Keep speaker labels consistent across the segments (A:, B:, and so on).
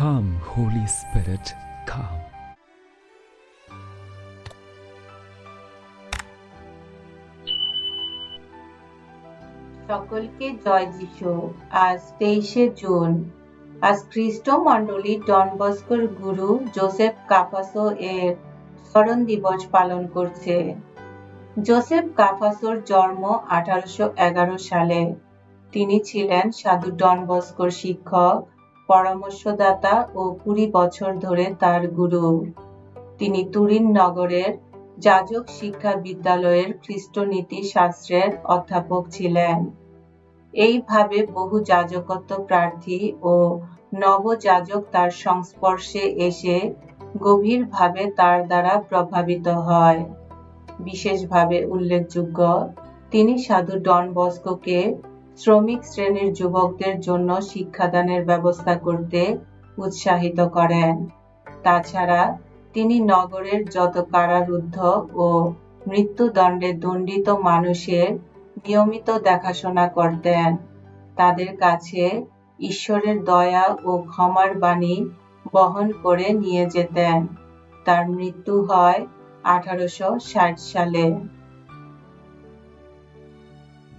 A: Come, Holy Spirit, come.
B: সকলকে জয় যিশু। আজ তেইশে জুন। আজ খ্রিস্ট মণ্ডলী ডন বস্কোর গুরু জোসেফ কাফাসো এর স্মরণ দিবস পালন করছে। জোসেফ কাফাসোর জন্ম আঠারোশো এগারো সালে। তিনি ছিলেন সাধু ডন বস্কোর শিক্ষক। পরামর্শদাতা ও কুড়ি বছর ধরে তার গুরু। তিনি তুরিন নগরের যাজক শিক্ষা বিদ্যালয়ের খ্রিস্টনীতি শাস্ত্রের অধ্যাপক ছিলেন। এইভাবে বহু যাজকত্ব প্রার্থী ও নবযাজক তার সংস্পর্শে এসে গভীরভাবে তার দ্বারা প্রভাবিত হয়। বিশেষভাবে উল্লেখযোগ্য, তিনি সাধু ডন বস্কোকে শ্রমিক শ্রেণির যুবকদের জন্য শিক্ষাদানের ব্যবস্থা করতে উৎসাহিত করেন। তাছাড়া তিনি নগরের যত কারারুদ্ধ ও মৃত্যুদণ্ডে দণ্ডিত মানুষের নিয়মিত দেখাশোনা করতেন। তাদের কাছে ঈশ্বরের দয়া ও ক্ষমার বাণী বহন করে নিয়ে যেতেন। তার মৃত্যু হয় আঠারোশো ষাট সালে।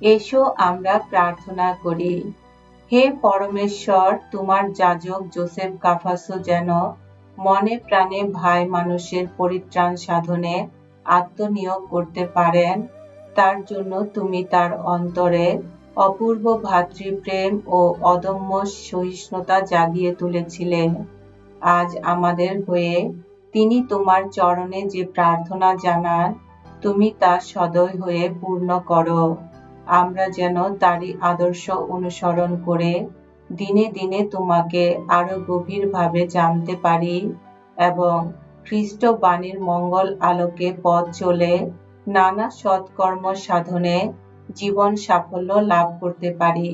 B: এসো আমরা প্রার্থনা করি। হে পরমেশ্বর, তোমার যাজক জোসেফ কাফাসো যেন মনে প্রাণে ভাই মানুষের পরিত্রাণ সাধনে আত্মনিয়োগ করতে পারেন, তার জন্য তুমি তার অন্তরে অপূর্ব ভাতৃপ্রেম ও অদম্য সহিষ্ণুতা জাগিয়ে তুলেছিলেন আজ আমাদের হয়ে তিনি তোমার চরণে যে প্রার্থনা জানান, তুমি তা সদয় হয়ে পূর্ণ করো। আমরা যেন তারই আদর্শ অনুসরণ করে দিনে দিনে তোমাকে আরও গভীরভাবে জানতে পারি এবং খ্রিস্ট বাণীর মঙ্গল আলোকে পথ চলে নানা সৎকর্ম সাধনে জীবন সাফল্য লাভ করতে পারি।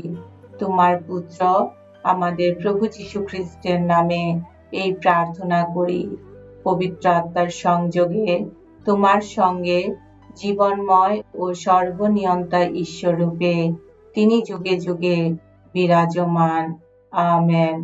B: তোমার পুত্র আমাদের প্রভু যীশু খ্রিস্টের নামে এই প্রার্থনা করি। পবিত্র আত্মার সংযোগে তোমার সঙ্গে জীবনময় ও সর্বনিয়ন্তা ঈশ্বর রূপে তিনি যুগে যুগে বিরাজমান। আমেন।